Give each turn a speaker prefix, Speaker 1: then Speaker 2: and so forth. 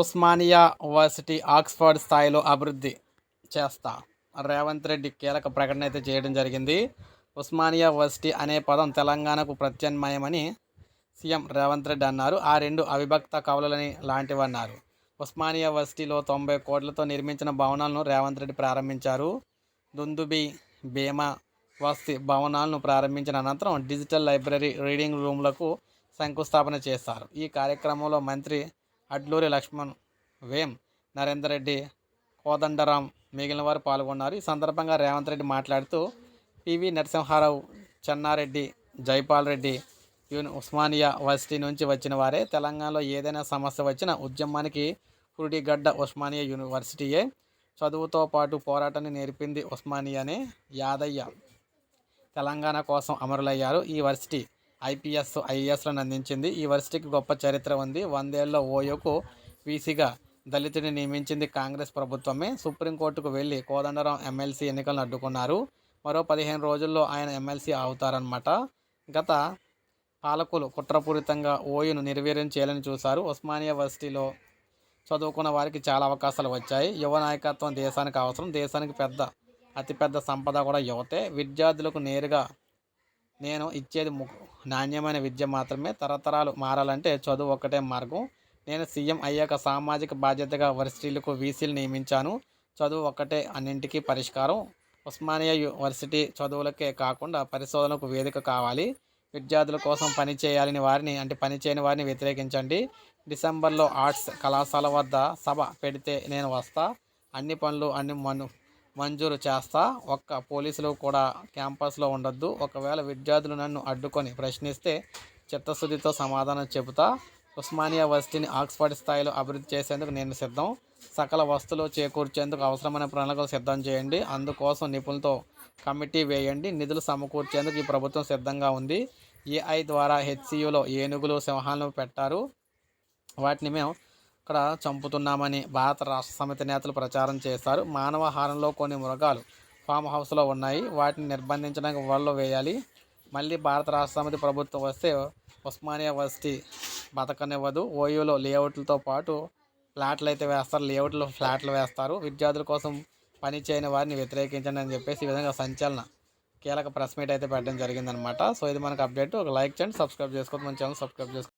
Speaker 1: Osmania university Oxford స్థాయిలో అభివృద్ధి చేస్తా. రేవంత్ రెడ్డి కీలక ప్రకటన అయితే చేయడం జరిగింది. ఉస్మానియా యూనివర్సిటీ అనే పదం తెలంగాణకు ప్రత్యామ్నాయమని సీఎం రేవంత్ రెడ్డి అన్నారు. ఆ రెండు అవిభక్త కవులని లాంటివన్నారు. ఉస్మానియా యూనివర్సిటీలో తొంభై కోట్లతో నిర్మించిన భవనాలను రేవంత్ రెడ్డి ప్రారంభించారు. దుందుబి భీమా వసతి భవనాలను ప్రారంభించిన అనంతరం డిజిటల్ లైబ్రరీ రీడింగ్ రూమ్లకు శంకుస్థాపన చేశారు. ఈ కార్యక్రమంలో మంత్రి అడ్లూరి లక్ష్మణ్ వేం నరేందర్ రెడ్డి కోదండరాం మిగిలిన వారు పాల్గొన్నారు. ఈ సందర్భంగా రేవంత్ రెడ్డి మాట్లాడుతూ PV Narasimha Rao Chenna Reddy Jaipal Reddy uni Osmania university నుంచి వచ్చిన వారే. తెలంగాణలో ఏదైనా సమస్య వచ్చినా ఉద్యమానికి పురిటిగడ్డ ఉస్మానియా యూనివర్సిటీయే. చదువుతో పాటు పోరాటాన్ని నేర్పింది ఉస్మానియానే యాదయ్య. తెలంగాణ కోసం అమరులయ్యారు ఈ వర్సిటీ. ఐపీఎస్ ఐఏఎస్లను అందించింది. ఈ వర్సిటీకి గొప్ప చరిత్ర ఉంది. వందేళ్ళ ఓయోకు వీసీగా దళితుడిని నియమించింది కాంగ్రెస్ ప్రభుత్వమే. సుప్రీంకోర్టుకు వెళ్ళి కోదండరాం ఎమ్మెల్సీ ఎన్నికలను అడ్డుకున్నారు. మరో పదిహేను రోజుల్లో ఆయన ఎమ్మెల్సీ అవుతారన్నమాట. గత పాలకులు కుట్రపూరితంగా ఓయును నిర్వీర్యం చేయాలని చూశారు. ఉస్మానియా వర్సిటీలో చదువుకున్న వారికి చాలా అవకాశాలు వచ్చాయి. యువ నాయకత్వం దేశానికి అవసరం. దేశానికి పెద్ద అతిపెద్ద సంపద కూడా యువతే. విద్యార్థులకు నేరుగా నేను ఇచ్చేది ము నాణ్యమైన విద్య మాత్రమే. తరతరాలు మారాలంటే చదువు ఒక్కటే మార్గం. నేను సీఎం అయ్యాక సామాజిక బాధ్యతగా వర్సిటీలకు వీసీలు నియమించాను. చదువు ఒక్కటే అన్నింటికీ పరిష్కారం. ఉస్మానియా యూనివర్సిటీ చదువులకే కాకుండా పరిశోధనకు వేదిక కావాలి. విద్యార్థుల కోసం పని చేయాలని వారిని అంటే పనిచేయని వారిని వ్యతిరేకించండి. డిసెంబర్లో ఆర్ట్స్ కళాశాల వద్ద సభ పెడితే నేను వస్తా. అన్ని పనులు అన్ని మను మంజూరు చేస్తా. ఒక్క పోలీసులు కూడా క్యాంపస్లో ఉండొద్దు. ఒకవేళ విద్యార్థులు నన్ను అడ్డుకొని ప్రశ్నిస్తే చిత్తశుద్ధితో సమాధానం చెబుతా. ఉస్మానియా వర్సిటీని ఆక్స్ఫర్డ్ స్థాయిలో అభివృద్ధి చేసేందుకు నేను సిద్ధం. సకల వస్తువులు చేకూర్చేందుకు అవసరమైన ప్రణాళికలు సిద్ధం చేయండి. అందుకోసం నిపుణులతో కమిటీ వేయండి. నిధులు సమకూర్చేందుకు ఈ ప్రభుత్వం సిద్ధంగా ఉంది. ఏఐ ద్వారా హెచ్సియులో ఏనుగులు సింహాలను పెట్టారు. వాటిని మేము ఇక్కడ చంపుతున్నామని భారత రాష్ట్ర సమితి నేతలు ప్రచారం చేశారు. మానవహారంలో కొన్ని మృగాలు ఫామ్ హౌస్లో ఉన్నాయి. వాటిని నిర్బంధించడానికి వలలో వేయాలి. మళ్ళీ భారత రాష్ట్ర సమితి ప్రభుత్వం వస్తే ఉస్మానియా యూనివర్సిటీ బతకనివ్వదు. ఓయూలో లేఅవుట్లతో పాటు ఫ్లాట్లు అయితే వేస్తారు. లేఅవుట్లో ఫ్లాట్లు వేస్తారు. విద్యార్థుల కోసం పని చేయని వారిని వ్యతిరేకించండి అని చెప్పేసి ఈ విధంగా సంచలన కీలక ప్రెస్ మీట్ అయితే పెట్టడం జరిగిందనమాట సో ఇది మనకు అప్డేట్. ఒక లైక్ చేయండి సబ్స్క్రైబ్ చేసుకోవద్దు. మన ఛానల్ సబ్స్క్రైబ్ చేసుకోండి